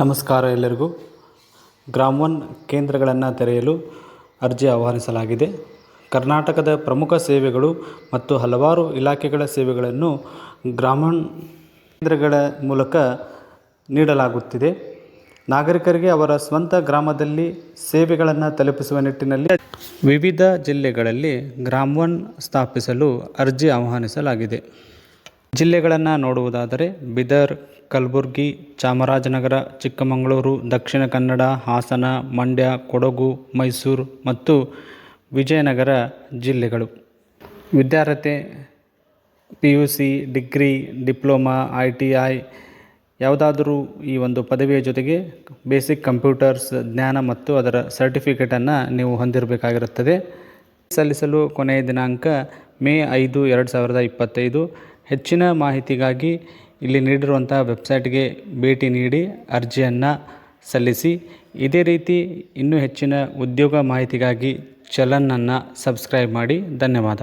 ನಮಸ್ಕಾರ ಎಲ್ಲರಿಗೂ. Gram one ಕೇಂದ್ರಗಳನ್ನು ತೆರೆಯಲು ಅರ್ಜಿ ಆಹ್ವಾನಿಸಲಾಗಿದೆ. ಕರ್ನಾಟಕದ ಪ್ರಮುಖ ಸೇವೆಗಳು ಮತ್ತು ಹಲವಾರು ಇಲಾಖೆಗಳ ಸೇವೆಗಳನ್ನು ಗ್ರಾಮೀಣ ಕೇಂದ್ರಗಳ ಮೂಲಕ ನೀಡಲಾಗುತ್ತಿದೆ. ನಾಗರಿಕರಿಗೆ ಅವರ ಸ್ವಂತ ಗ್ರಾಮದಲ್ಲಿ ಸೇವೆಗಳನ್ನು ತಲುಪಿಸುವ ನಿಟ್ಟಿನಲ್ಲಿ ವಿವಿಧ ಜಿಲ್ಲೆಗಳಲ್ಲಿ ಗ್ರಾಮ್ ಒನ್ ಸ್ಥಾಪಿಸಲು ಅರ್ಜಿ ಆಹ್ವಾನಿಸಲಾಗಿದೆ. ಜಿಲ್ಲೆಗಳನ್ನು ನೋಡುವುದಾದರೆ ಬೀದರ್, ಕಲಬುರ್ಗಿ, ಚಾಮರಾಜನಗರ, ಚಿಕ್ಕಮಗಳೂರು, ದಕ್ಷಿಣ ಕನ್ನಡ, ಹಾಸನ, ಮಂಡ್ಯ, ಕೊಡಗು, ಮೈಸೂರು ಮತ್ತು ವಿಜಯನಗರ ಜಿಲ್ಲೆಗಳು. ವಿದ್ಯಾರ್ಹತೆ P U C degree, diploma, I T I ಯಾವುದಾದರೂ ಈ ಒಂದು ಪದವಿಯ ಜೊತೆಗೆ ಬೇಸಿಕ್ ಕಂಪ್ಯೂಟರ್ಸ್, ಜ್ಞಾನ ಮತ್ತು ಅದರ ಸರ್ಟಿಫಿಕೇಟನ್ನು ನೀವು ಹೊಂದಿರಬೇಕಾಗಿರುತ್ತದೆ. ಸಲ್ಲಿಸಲು ಕೊನೆಯ ದಿನಾಂಕ ಮೇ ಐದು, ಎರಡು ಸಾವಿರದ ಇಪ್ಪತ್ತೈದು. ಹೆಚ್ಚಿನ ಮಾಹಿತಿಗಾಗಿ ಇಲ್ಲಿ ನೀಡಿರುವಂಥ ವೆಬ್ಸೈಟ್ಗೆ ಭೇಟಿ ನೀಡಿ ಅರ್ಜಿಯನ್ನು ಸಲ್ಲಿಸಿ. ಇದೇ ರೀತಿ ಇನ್ನೂ ಹೆಚ್ಚಿನ ಉದ್ಯೋಗ ಮಾಹಿತಿಗಾಗಿ ಚಲನನ್ನು ಸಬ್ಸ್ಕ್ರೈಬ್ ಮಾಡಿ. ಧನ್ಯವಾದ.